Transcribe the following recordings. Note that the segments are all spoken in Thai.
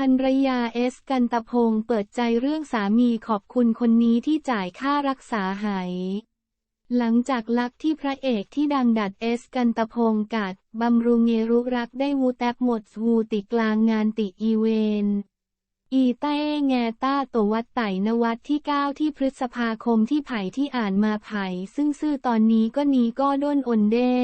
ภรรยาเอสกันตะพงศ์เปิดใจเรื่องสามีขอบคุณคนนี้ที่จ่ายค่ารักษาหาย หลังจากลักที่พระเอกที่ดังดัดเอสกันตะพงศ์กัดบำรุงเงรุรักได้วูแตบหมดวูติกลางงานติอีเวนอีเต้แงต้าตัววัดไต่นวัดที่ 9 ที่พฤษภาคมที่ไผ่ที่อ่านมาไผ่ซึ่งซื่อตอนนี้ก็นี้ก็ด้นอนเด้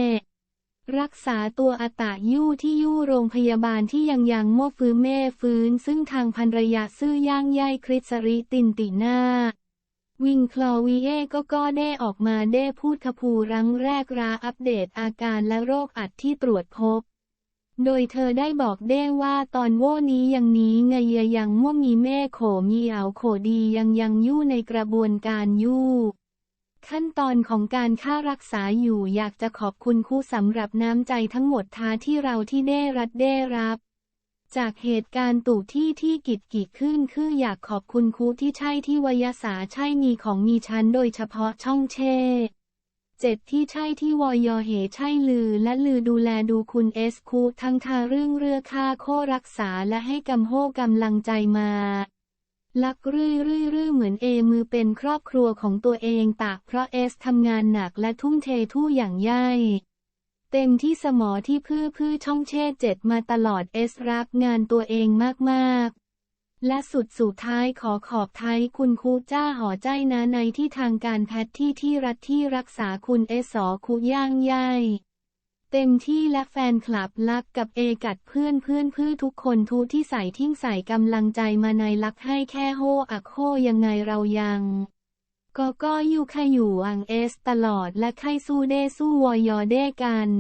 รักษาตัวอาตะยู่ที่ยู่โรงพยาบาลที่ยังยังมั่วฟื้นเม่ฟื้น ซึ่งทางภรรยาซื่อย่างใยคริสริตินติหน้าวิงคลอวีเอก็ก็ได้ออกมาได้พูดขภูรังแรกราอัปเดตอาการและโรคอัดที่ตรวจพบ โดยเธอได้บอกได้ว่าตอนโว่นี้ยังนี้ไงยยังม่วมีเม่โขมีเอาโขดียังยังยู่ในกระบวนการยู่ ขั้นตอนของการค่ารักษาอยู่อยากจะขอบคุณคู่สำหรับน้ำใจทั้งหมดท้าที่เราที่ได้รัดได้รับ จากเหตุการณ์ตู่ที่ที่กิดกิขึ้นคืออยากขอบคุณครูที่ใช่ที่วยสาใช่มีของมีชั้นโดยเฉพาะช่องเช่เจ็ดที่ใช่ที่วอยอเหใช่ลือและลือดูแลดูคุณเอสคูทั้งทาเรื่องเรือค่าโครักษาและให้กำโฮกำลังใจมา ลักรื่อยรื่อรื่อยเหมือนเอมือเป็นครอบครัวของตัวเองตากเพราะเอสทำงานหนักและทุ่มเททู่อย่างย่ายเต็มที่สมอที่พื้อพื้อช่องเช่เจ็ดมาตลอดเอสรักงานตัวเองมากๆ และสุดสุดท้ายขอขอบไทยคุณครูจ้าหอใจนะในที่ทางการแพทย์ที่ที่รัฐที่รักษาคุณเอสสอคุย่างย่าย เต็มที่และแฟนคลับรักกับเอกัดเพื่อนเพื่อนเพื่อทุกคนทุที่ใส่ทิ้งใส่กำลังใจมาในรักให้แค่โฮอักโฮยังไงเรายัง ก็ก็อยู่ใครอยู่อังเอสตลอดและใครสู้เด้สู้วอยอเด้กัน